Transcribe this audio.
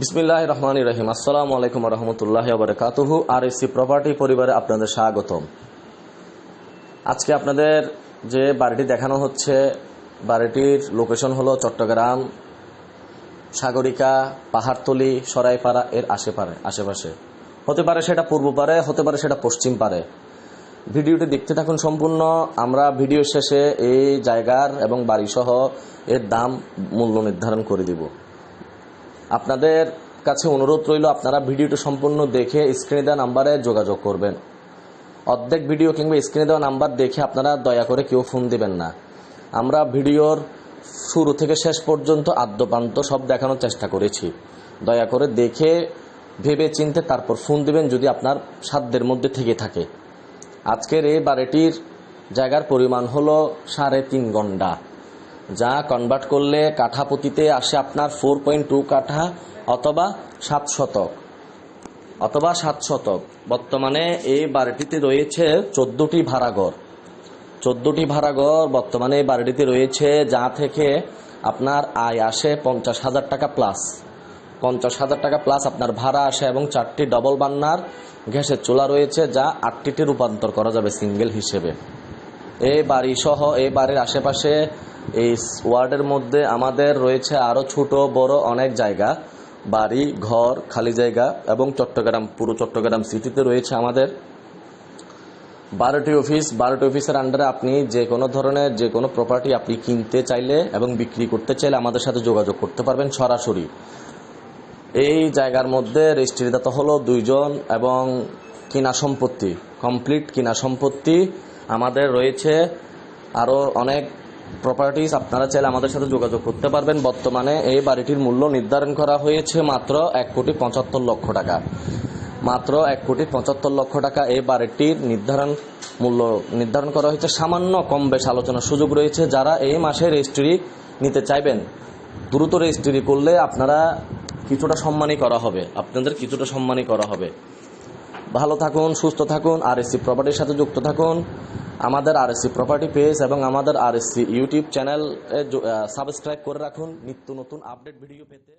বিসমিল্লাহ রহমান রহিম আসসালামু আলাইকুম রহমতুল্লাহ বরকাতুহু আর এসি প্রপার্টি পরিবারে আপনাদের স্বাগতম। আজকে আপনাদের যে বাড়িটি দেখানো হচ্ছে, বাড়িটির লোকেশন হলো চট্টগ্রাম সাগরিকা পাহাড়তলি সরাইপাড়া এর আশেপারে, আশেপাশে। হতে পারে সেটা পূর্ব পারে, হতে পারে সেটা পশ্চিম পারে। ভিডিওটি দেখতে থাকুন সম্পূর্ণ। আমরা ভিডিও শেষে এই জায়গার এবং বাড়িসহ এর দাম মূল্য নির্ধারণ করে দিব। আপনাদের কাছে অনুরোধ রইল, আপনারা ভিডিওটি সম্পূর্ণ দেখে স্ক্রিনে দেওয়া নাম্বারে যোগাযোগ করবেন। অর্ধেক ভিডিও কিংবা স্ক্রিনে দেওয়া নাম্বার দেখে আপনারা দয়া করে কেউ ফোন দিবেন না। আমরা ভিডিওর শুরু থেকে শেষ পর্যন্ত আদ্যপান্ত সব দেখানোর চেষ্টা করেছি। দয়া করে দেখে ভেবে চিনতে তারপর ফোন দিবেন যদি আপনার সাধ্যের মধ্যে থেকে থাকে। আজকের এই বাড়িটির জায়গার পরিমাণ হলো সাড়ে তিন গন্ডা যা কনভার্ট করলে কাঠাপতিতে আসে আপনার ফোর পয়েন্ট টু কাঠা অথবা সাত শতক, অথবা সাত শতক। বর্তমানে এই বাড়িটিতে রয়েছে চোদ্দটি ভাড়াঘর। চোদ্দটি ভাড়াঘর বর্তমানে এই বাড়িটিতে রয়েছে, যা থেকে আপনার আয় আসে পঞ্চাশ হাজার টাকা প্লাস পঞ্চাশ হাজার টাকা প্লাস আপনার ভাড়া আসে এবং চারটি ডবল বান্নার গ্যাসের চুলা রয়েছে, যা আটটিতে রূপান্তর করা যাবে সিঙ্গেল হিসেবে। এই বাড়ি সহ এই বাড়ির আশেপাশে এই ওয়ার্ডের মধ্যে আমাদের রয়েছে আরও ছোট, বড় অনেক জায়গা। বাড়ি, ঘর, খালি জায়গা এবং চট্টগ্রাম, পুরো চট্টগ্রাম সিটিতে রয়েছে আমাদের। বারোটি অফিস, বারোটি অফিসের আন্ডারে আপনি যে কোনো ধরনের, যে কোনো প্রপার্টি আপনি কিনতে চাইলে এবং বিক্রি করতে চাইলে আমাদের সাথে যোগাযোগ করতে পারবেন সরাসরি। এই জায়গার মধ্যে রেজিস্ট্রিদাতা হলো দুইজন এবং কিনা সম্পত্তি কমপ্লিট কিনা সম্পত্তি আমাদের রয়েছে আরও অনেক প্রপার্টিস আপনারা চাইলে আমাদের সাথে যোগাযোগ করতে পারবেন। বর্তমানে এই বাড়িটির মূল্য নির্ধারণ করা হয়েছে মাত্র এক কোটি পঁচাত্তর লক্ষ টাকা। মাত্র এক কোটি পঁচাত্তর লক্ষ টাকা এই বাড়িটির নির্ধারণ মূল্য নির্ধারণ করা হয়েছে। সামান্য কম বেশ আলোচনার সুযোগ রয়েছে। যারা এই মাসে রেজিস্ট্রি নিতে চাইবেন, দ্রুত রেজিস্ট্রি করলে আপনারা কিছুটা সম্মানই করা হবে। আপনাদের কিছুটা সম্মানই করা হবে। ভালো থাকুন, সুস্থ থাকুন আর এসসি প্রপার্টির সাথে যুক্ত থাকুন। আমাদের আর এসসি প্রপার্টি পেজ এবং আমাদের আর এসসি ইউটিউব চ্যানেল সাবস্ক্রাইব করে রাখুন। নিত্য নতুন আপডেট ভিডিও পেতে।